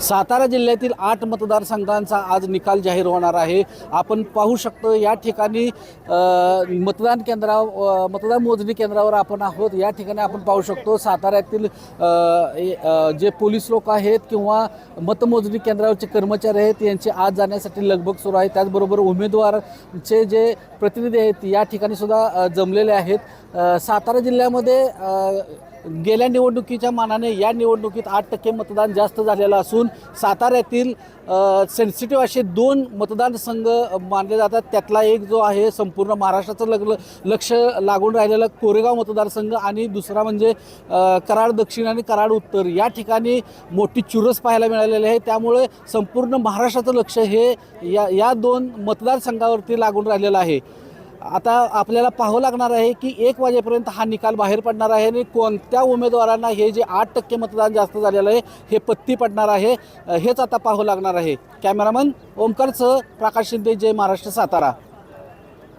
सातारा जिल्ह्यातील आठ मतदारसंघांचा आज निकाल जाहीर होणार आहे. आपण पाहू शकतो या ठिकाणी मतदान केंद्रा मतदान मोजणी केंद्रावर आपण आहोत. या ठिकाणी आपण पाहू शकतो साताऱ्यातील जे पोलीस लोक आहेत किंवा मतमोजणी केंद्रावरचे कर्मचारी आहेत यांची आज जाण्यासाठी लगबग सुरू आहे. त्याचबरोबर उमेदवारचे जे प्रतिनिधी आहेत या ठिकाणी सुद्धा जमलेले आहेत. सातारा जिल्ह्यामध्ये गेल्या निवडणुकीच्या मानाने या निवडणुकीत आठ टक्के मतदान जास्त झालेलं असून साताऱ्यातील सेन्सिटिव्ह असे दोन मतदारसंघ मानले जातात. त्यातला एक जो आहे संपूर्ण महाराष्ट्राचं लग लक्ष लागून राहिलेलं कोरेगाव मतदारसंघ आणि दुसरा म्हणजे कराड दक्षिण आणि कराड उत्तर. या ठिकाणी मोठी चुरस पाहायला मिळालेली आहे. त्यामुळे संपूर्ण महाराष्ट्राचं लक्ष हे या या दोन मतदारसंघावरती लागून राहिलेलं आहे. आता आपल्याला पाहावं लागणार आहे की एक वाजेपर्यंत हा निकाल बाहेर पडणार आहे आणि कोणत्या उमेदवारांना हे जे आठ टक्के मतदान जास्त झालेलं आहे हे पत्ती पडणार आहे हेच आता पाहावं लागणार आहे. कॅमेरामन ओमकारसह प्रकाश शिंदे जय महाराष्ट्र सातारा.